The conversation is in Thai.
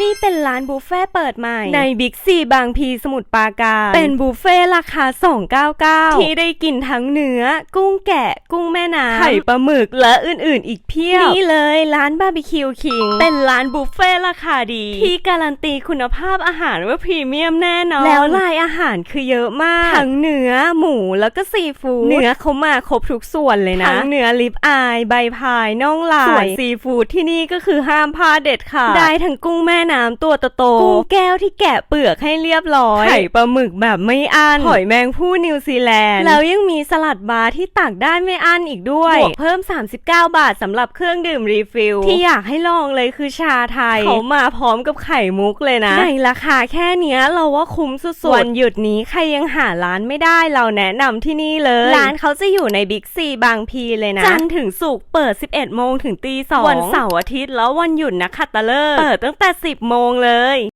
นี่เป็นร้านบุฟเฟ่ต์เปิดใหม่ ในบิ๊กซีบางพีสมุทรปราการ เป็นบุฟเฟ่ต์ราคา 299 ที่ได้กินทั้งเนื้อ กุ้งแกะ กุ้งแม่น้ำไข่ปลาหมึกและอื่นๆ อีกเพียบ นี่เลยร้านบาร์บีคิวคิง เป็นร้านบุฟเฟ่ต์ราคาดี ที่การันตีคุณภาพอาหารว่าพรีเมียมแน่นอน แล้วรายอาหารคือเยอะมาก ทั้งเนื้อหมูแล้วก็ซีฟู้ดเนื้อเขามาครบทุกส่วนเลยนะ ทั้งเนื้อลิปอาย ใบพายน่องลายส่วนซีฟู้ดที่นี่ก็คือห้ามพลาดเด็ดค่ะได้ทั้งกุ้งแม่น้ำตัวโตๆกุ้งแก้วที่แกะเปลือกให้เรียบร้อยไข่ปลาหมึกแบบไม่อั้นหอยแมงผู้นิวซีแลนด์แล้วยังมีสลัดบาร์ที่ตักได้ไม่อั้นอีกด้วยบวกเพิ่ม 39 บาทสำหรับเครื่องดื่มรีฟิลที่อยากให้ลองเลยคือชาไทยเขามาพร้อมกับไข่มุกเลยนะ ในราคาแค่เนี้ยเราว่าคุ้มสุดๆวันหยุดนี้ใครยังหาร้านไม่ได้เราแนะนำที่นี่เลย ร้านเขาจะอยู่ในบิ๊กซีบางพีเลยนะ จันทร์ถึงศุกร์เปิด 11 โมงถึงตีสองวันเสาร์อาทิตย์แล้ววันหยุดนะคัตเตอร์เลิกษ์เปิดตั้งแต่10 โมงเลย